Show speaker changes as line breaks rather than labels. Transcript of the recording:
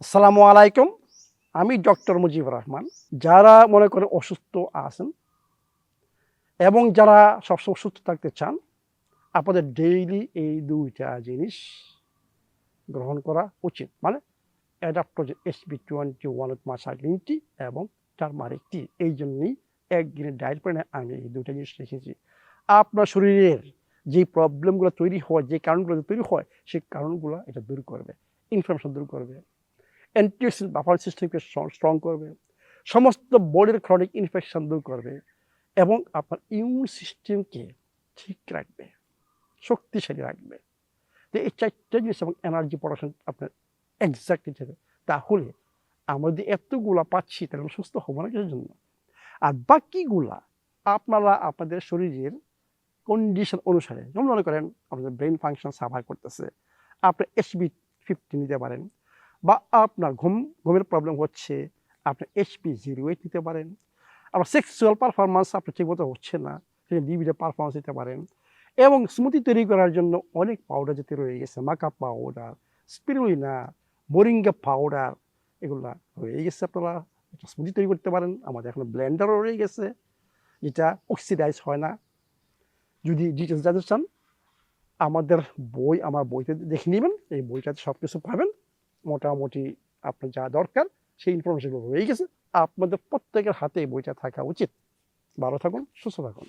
আসসালামু আলাইকুম। আমি ডক্টর মুজিবুর রহমান। যারা মনে করে অসুস্থ আছেন এবং যারা সবসময় সুস্থ থাকতে চান, আপনাদের ডেইলি এই দুইটা জিনিস গ্রহণ করা উচিত। মানে adaptogen SB twenty one green tea এবং টারমারিক টি এই জন্যই একদিনের ডায়েট প্ল্যানে আমি এই দুইটা জিনিস রেখেছি। আপনার শরীরের যে প্রবলেমগুলো তৈরি হয়, যে কারণগুলো তৈরি হয় সেই কারণগুলো এটা দূর করবে ইনফরমেশন দূর করবে। অ্যান্টিঅক্সিডেন্ট বাফার সিস্টেমকে স্ট্রং করবে, সমস্ত বডির ক্রনিক ইনফেকশন দূর করবে এবং আপনার ইমিউন সিস্টেমকে ঠিক রাখবে, শক্তিশালী রাখবে। তো এই চারটে জিনিস এবং এনার্জি প্রোডাকশন আপনার এক্স্যাক্টলি যাবে তাহলে আমরা যদি এতগুলা পাচ্ছি, তাহলে সুস্থ হব না কিছুর জন্য? আর বাকিগুলা আপনারা আপনাদের শরীরের কন্ডিশন অনুসারে, যেমন মনে করেন, আপনাদের ব্রেন ফাংশন সাফার করতেছে, আপনি এসবি ফিফটি নিতে পারেন বা আপনার ঘুম, ঘুমের প্রবলেম হচ্ছে, আপনি এইচপি জিরো এইট নিতে পারেন। আপনার সেক্সুয়াল পারফরমেন্স আপনার ঠিকমতো হচ্ছে না সেই লিবিডে পারফরমেন্স দিতে পারেন। এবং স্মুদি তৈরি করার জন্য অনেক পাউডার যেতে রয়ে গেছে মাকা পাউডার স্পিরুলিনা মোরিঙ্গা পাউডার এগুলা রয়ে গেছে আপনারা। স্মুদি তৈরি করতে পারেন, আমাদের এখন ব্লেন্ডারও রয়ে গেছে, যেটা অক্সিডাইজ হয় না। যদি ডিটেলস জানতে চান, আমাদের বই, আমার বইতে দেখে নেবেন, এই বইটাতে সব কিছু পাবেন। মোটামুটি আপনার যা দরকার, সেই ইনফরমেশনগুলো রয়ে গেছে। আপনাদের প্রত্যেকের হাতে বইটা থাকা উচিত। ভালো থাকুন, সুস্থ থাকুন।